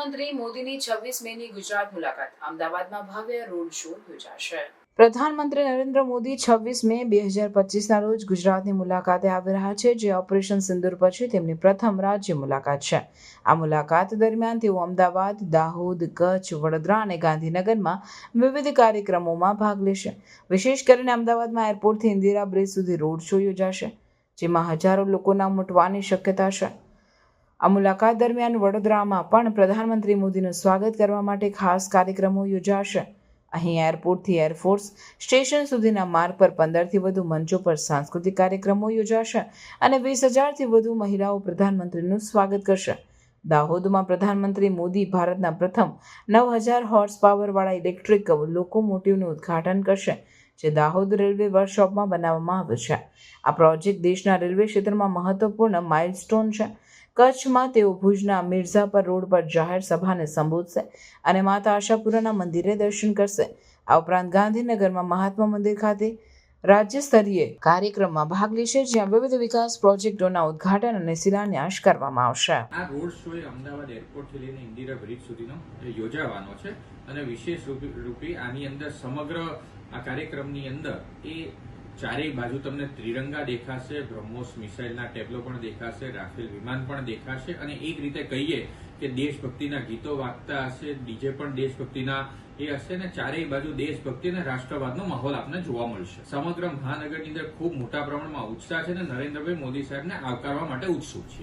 પ્રધાનમંત્રી મોદીની છવ્વીસ મેની ગુજરાત મુલાકાત. અમદાવાદમાં ભવ્ય રોડ શો યોજાશે. પ્રધાનમંત્રી નરેન્દ્ર મોદી છવ્વીસ મે બે હજાર પચીસના રોજ ગુજરાતની મુલાકાતે આવી રહ્યા છે, જે ઓપરેશન સિંદુર પછી તેમની પ્રથમ રાજ્ય મુલાકાત છે. આ મુલાકાત દરમિયાન તેઓ અમદાવાદ, દાહોદ, કચ્છ, વડોદરા અને ગાંધીનગરમાં વિવિધ કાર્યક્રમોમાં ભાગ લેશે. વિશેષ કરીને અમદાવાદમાં એરપોર્ટથી ઇન્દિરા બ્રિજ સુધી રોડ શો યોજાશે, જેમાં હજારો લોકોના ઉમટવાની શક્યતા છે. આ મુલાકાત દરમિયાન વડોદરામાં પણ પ્રધાનમંત્રી મોદીનું સ્વાગત કરવા માટે ખાસ કાર્યક્રમો યોજાશે. અહીં એરપોર્ટથી એરફોર્સ સ્ટેશન સુધીના માર્ગ પર પંદરથી વધુ મંચો પર સાંસ્કૃતિક કાર્યક્રમો યોજાશે અને વીસ હજારથી વધુ મહિલાઓ પ્રધાનમંત્રીનું સ્વાગત કરશે. દાહોદમાં પ્રધાનમંત્રી મોદી ભારતના પ્રથમ નવ હજાર હોર્સ પાવરવાળા ઇલેક્ટ્રિક લોકોમોટિવનું ઉદ્ઘાટન કરશે, જે દાહોદ રેલવે વર્કશોપમાં બનાવવામાં આવ્યો છે. આ પ્રોજેક્ટ દેશના રેલવે ક્ષેત્રમાં મહત્વપૂર્ણ માઇલસ્ટોન છે. કચ્છમાં તેઓ ભુજના મિર્ઝાપર રોડ પર જાહેર સભાને સંબોધશે અને માતા આશાપુરાના મંદિરે દર્શન કરશે. આ ઉપરાંત ગાંધીનગરમાં મહાત્મા મંદિર ખાતે રાજ્ય સ્તરીય કાર્યક્રમમાં ભાગ લેશે, જ્યાં વિવિધ વિકાસ પ્રોજેક્ટોના ઉદ્ઘાટન અને શિલાન્યાસ કરવામાં આવશે. આ રોડ શો એ અમદાવાદ એરપોર્ટથી લઈને ઇન્દિરા બ્રિજ સુધીનો યોજાવાનો છે અને વિશેષ રૂપે- આની અંદર સમગ્ર આ કાર્યક્રમની અંદર એ ચારેય બાજુ તમને ત્રિરંગા દેખાશે, બ્રહ્મોસ મિસાઇલના ટેબલો પણ દેખાશે, રાફેલ વિમાન પણ દેખાશે અને એક રીતે કહીએ કે દેશભક્તિના ગીતો વાગતા હશે, ડીજે પણ દેશભક્તિના એ હશે ને ચારેય બાજુ દેશભક્તિ અને રાષ્ટ્રવાદનો માહોલ આપને જોવા મળશે. સમગ્ર મહાનગરની અંદર ખૂબ મોટા પ્રમાણમાં ઉત્સાહ છે અને નરેન્દ્રભાઈ મોદી સાહેબને આવકારવા માટે ઉત્સુક છે